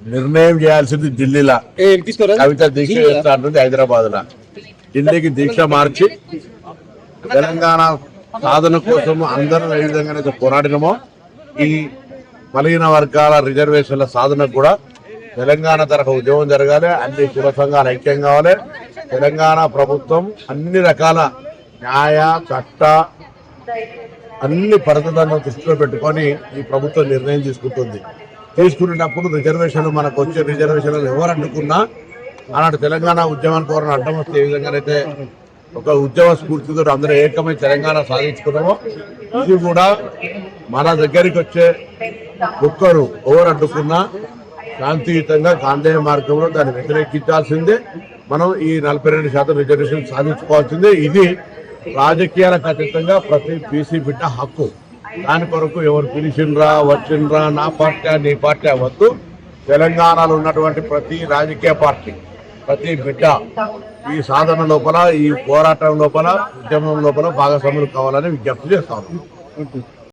నిర్ణయం చేయాల్సింది ఢిల్లీలో. కవిత దీక్ష చేస్తా అంటుంది హైదరాబాద్లో ఢిల్లీకి దీక్ష మార్చి తెలంగాణ సాధన కోసం అందరం ఏ విధంగానైతే పోరాడినమో ఈ బలహీన వర్గాల రిజర్వేషన్ల సాధనకు కూడా తెలంగాణ తరఫు ఉద్యమం జరగాలి అన్ని కుల సంఘాలు ఐక్యం కావాలి. తెలంగాణ ప్రభుత్వం అన్ని రకాల న్యాయ చట్ట అన్ని పరిస్థితులను దృష్టిలో పెట్టుకొని ఈ ప్రభుత్వం నిర్ణయం తీసుకుంటుంది. తీసుకునేటప్పుడు రిజర్వేషన్లు మనకు వచ్చే రిజర్వేషన్లు ఎవరు అడ్డుకున్నా ఆనాడు తెలంగాణ ఉద్యమానికి ఎవరైనా అడ్డం వస్తే ఏ విధంగానైతే ఒక ఉద్యమ స్ఫూర్తితో అందరూ ఏకమై తెలంగాణ సాధించుకున్నామో ఇది కూడా మన దగ్గరికి వచ్చే ఒక్కరు ఎవరు అడ్డుకున్నా శాంతియుతంగా గాంధేయ మార్గంలో దాన్ని వ్యతిరేకించాల్సిందే. మనం ఈ నలభై రెండు శాతం రిజర్వేషన్ సాధించుకోవాల్సిందే. ఇది రాజకీయాలకు అతీతంగా ప్రతి బీసీ బిడ్డ హక్కు. దాని కొరకు ఎవరు పిలిచిండ్రా వచ్చిండ్రా నా పార్టీ నీ పార్టీ అవ్వద్దు. తెలంగాణలో ఉన్నటువంటి ప్రతి రాజకీయ పార్టీ ప్రతి బిడ్డ ఈ సాధన లోపల ఈ పోరాటం లోపల ఉద్యమం లోపల భాగస్వాములు కావాలని విజ్ఞప్తి చేస్తాను